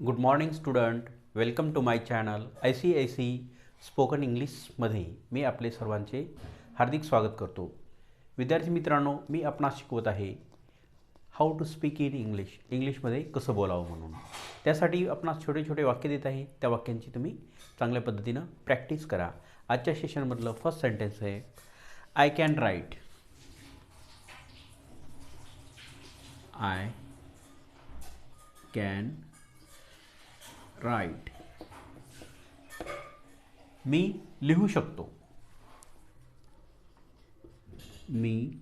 Good morning student welcome to my channel I C I C spoken इंग्लिशमध्ये मी आपले सर्वांचे हार्दिक स्वागत करतो. विद्यार्थी मित्रांनो मी आपणास शिकवत आहे how to speak in English इंग्लिशमध्ये कसं बोलावं म्हणून. त्यासाठी आपणास छोटे छोटे वाक्य देत आहे. त्या वाक्यांची तुम्ही चांगल्या पद्धतीनं प्रॅक्टिस करा. आजच्या सेशनमधलं फर्स्ट सेंटेन्स आहे I can write I can write मी लिहू शकतो। मी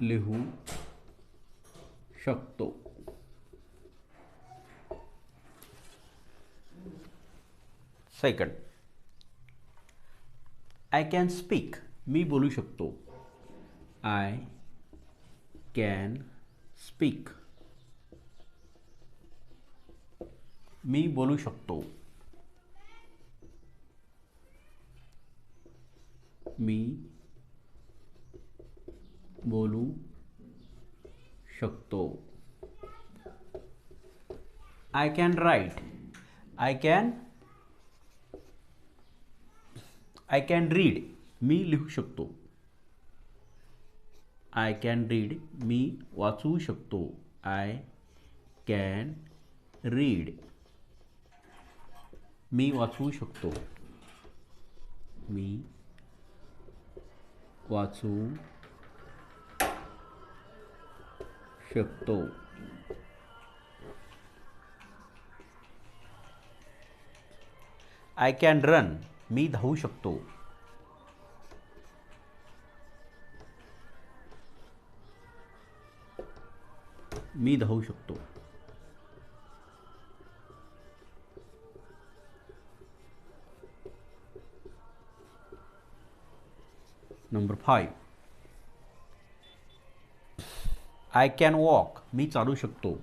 लिहू शकतो। सेकंड। आय कॅन स्पीक मी बोलू शकतो। आय कॅन स्पीक मी बोलू शकतो. मी बोलू शकतो. I can write I can I can read मी लिहू शकतो. आय कॅन रीड मी वाचू शकतो. आय कॅन रीड मी वाचू शकतो. मी वाचू शकतो. आय कॅन रन मी धावू शकतो. मी धावू शकतो. Number five I can walk मी चालू शकतो.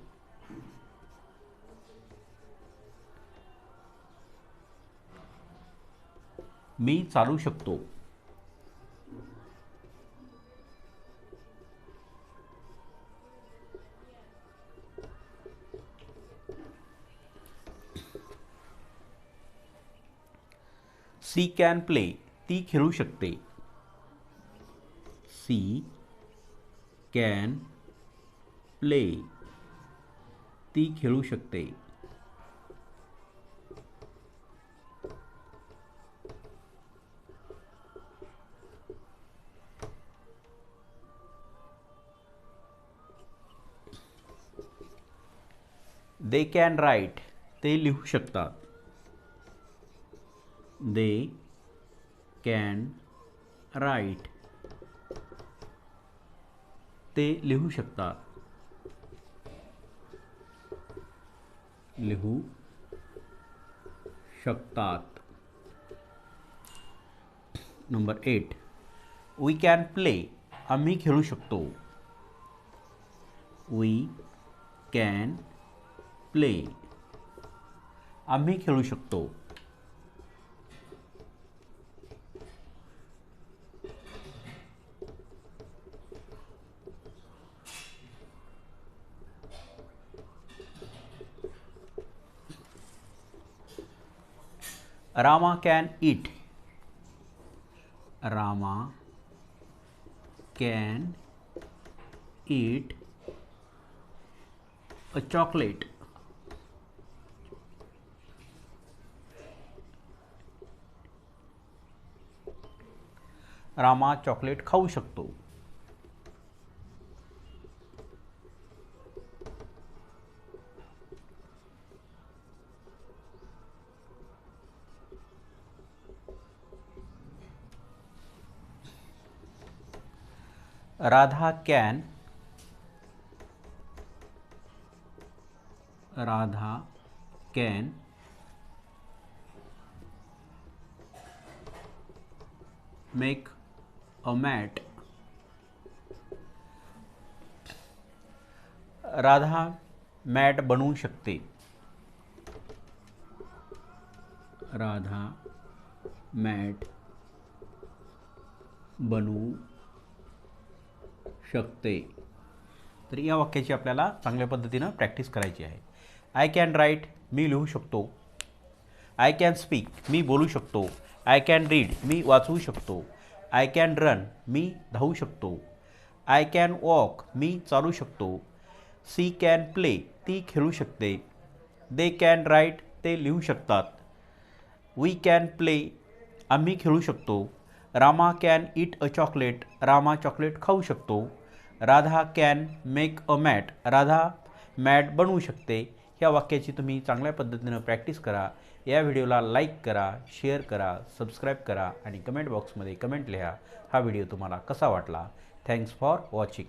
मी चालू शकतो. सी कॅन प्ले ती खेळू शकते. She can play. ती खेळू शकते. दे कॅन राईट ते लिहू शकतात. दे कॅन राईट ते लिहू शकतात लिहू शकतात. Number eight we can play आम्ही खेळू शकतो. वी कॅन प्ले आम्ही खेळू शकतो. Rama can eat. Rama can eat a chocolate. Rama chocolate खाऊ शकतो Radha can Radha can make a mat Radha mat बनू शकते। राधा मैट बनवू शकते. तर या वाक्याची आपल्याला चांगल्या पद्धतीनं प्रॅक्टिस करायची आहे. आय कॅन राईट मी लिहू शकतो. आय कॅन स्पीक मी बोलू शकतो. आय कॅन रीड मी वाचवू शकतो. आय कॅन रन मी धावू शकतो. आय कॅन वॉक मी चालू शकतो. सी कॅन प्ले ती खेळू शकते. दे कॅन राईट ते लिहू शकतात. वी कॅन प्ले आम्ही खेळू शकतो. Rama can eat a chocolate Rama chocolate खाऊ शकतो. Radha can make a mat. Radha mat बनवू शकते. ह्या वाक्याची तुम्ही चांगल्या पद्धतीनं प्रॅक्टिस करा. या व्हिडिओला लाईक करा शेअर करा सबस्क्राईब करा आणि कमेंट बॉक्समध्ये कमेंट लिहा. हा व्हिडिओ तुम्हाला कसा वाटला? Thanks for watching.